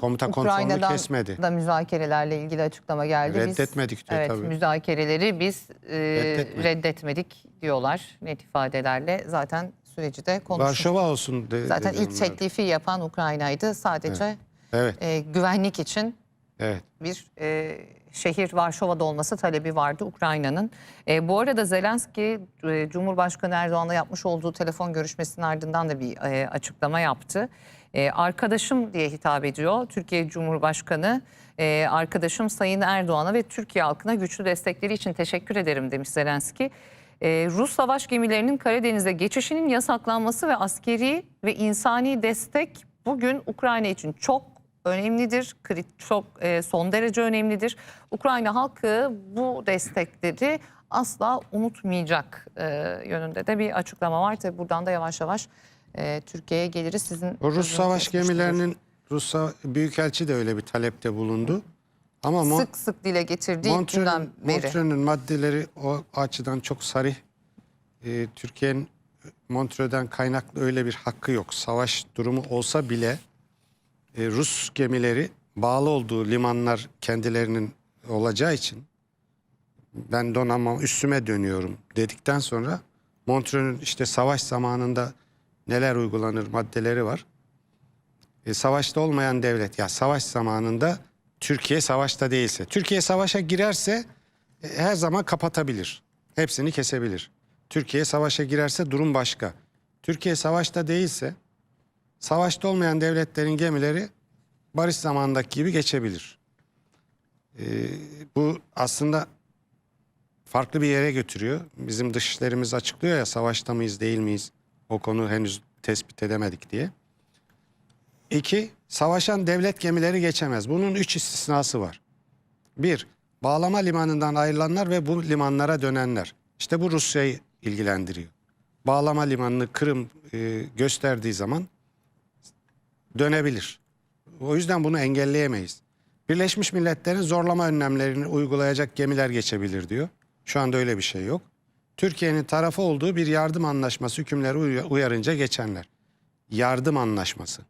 komuta kontrolünü Ukrayna'dan kesmedi. da müzakerelerle ilgili açıklama geldi. Biz- Reddetmedik diyor evet, tabii. müzakereleri biz e, Reddetmedik. reddetmedik diyorlar net ifadelerle. Zaten süreci de konuştuk. Varşova olsun de, Zaten ilk onlar. teklifi yapan Ukrayna'ydı. Sadece Evet, e, güvenlik için evet. bir e, şehir Varşova'da olması talebi vardı Ukrayna'nın. E, bu arada Zelenski e, Cumhurbaşkanı Erdoğan'la yapmış olduğu telefon görüşmesinin ardından da bir e, açıklama yaptı. E, arkadaşım diye hitap ediyor Türkiye Cumhurbaşkanı. E, arkadaşım Sayın Erdoğan'a ve Türkiye halkına güçlü destekleri için teşekkür ederim demiş Zelenski. E, Rus savaş gemilerinin Karadeniz'e geçişinin yasaklanması ve askeri ve insani destek bugün Ukrayna için çok önemlidir. Krit çok e, son derece önemlidir. Ukrayna halkı bu destekleri asla unutmayacak e, yönünde de bir açıklama var. Tabii buradan da yavaş yavaş e, Türkiye'ye geliriz. Sizin O Rus savaş gemilerinin Rus Büyükelçi de öyle bir talepte bulundu. Ama Mon- sık sık dile getirdiği günden beri. Montreux'ün maddeleri o açıdan çok sarih. Ee, Türkiye'nin Montreux'den kaynaklı öyle bir hakkı yok. Savaş durumu olsa bile e, Rus gemileri bağlı olduğu limanlar kendilerinin olacağı için ben donanmam üstüme dönüyorum dedikten sonra Montreux'ün işte savaş zamanında neler uygulanır maddeleri var. E, savaşta olmayan devlet ya savaş zamanında Türkiye savaşta değilse, Türkiye savaşa girerse e, her zaman kapatabilir. Hepsini kesebilir. Türkiye savaşa girerse durum başka. Türkiye savaşta değilse savaşta olmayan devletlerin gemileri barış zamanındaki gibi geçebilir. E, bu aslında farklı bir yere götürüyor. Bizim dışişlerimiz açıklıyor ya savaşta mıyız değil miyiz? O konu henüz tespit edemedik diye. İki, savaşan devlet gemileri geçemez. Bunun üç istisnası var. Bir, bağlama limanından ayrılanlar ve bu limanlara dönenler. İşte bu Rusya'yı ilgilendiriyor. Bağlama limanını Kırım e, gösterdiği zaman dönebilir. O yüzden bunu engelleyemeyiz. Birleşmiş Milletler'in zorlama önlemlerini uygulayacak gemiler geçebilir diyor. Şu anda öyle bir şey yok. Türkiye'nin tarafı olduğu bir yardım anlaşması hükümleri uy- uyarınca geçenler. Yardım anlaşması.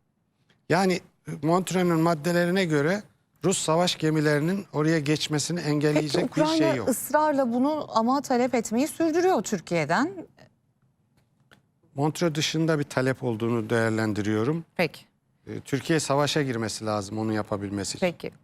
Yani Montreux'ün maddelerine göre Rus savaş gemilerinin oraya geçmesini Peki engelleyecek bir Ukrayna şey yok. ısrarla bunu ama talep etmeyi sürdürüyor Türkiye'den. Montreux dışında bir talep olduğunu değerlendiriyorum. Peki. Ee, Türkiye savaşa girmesi lazım onu yapabilmesi için. Peki.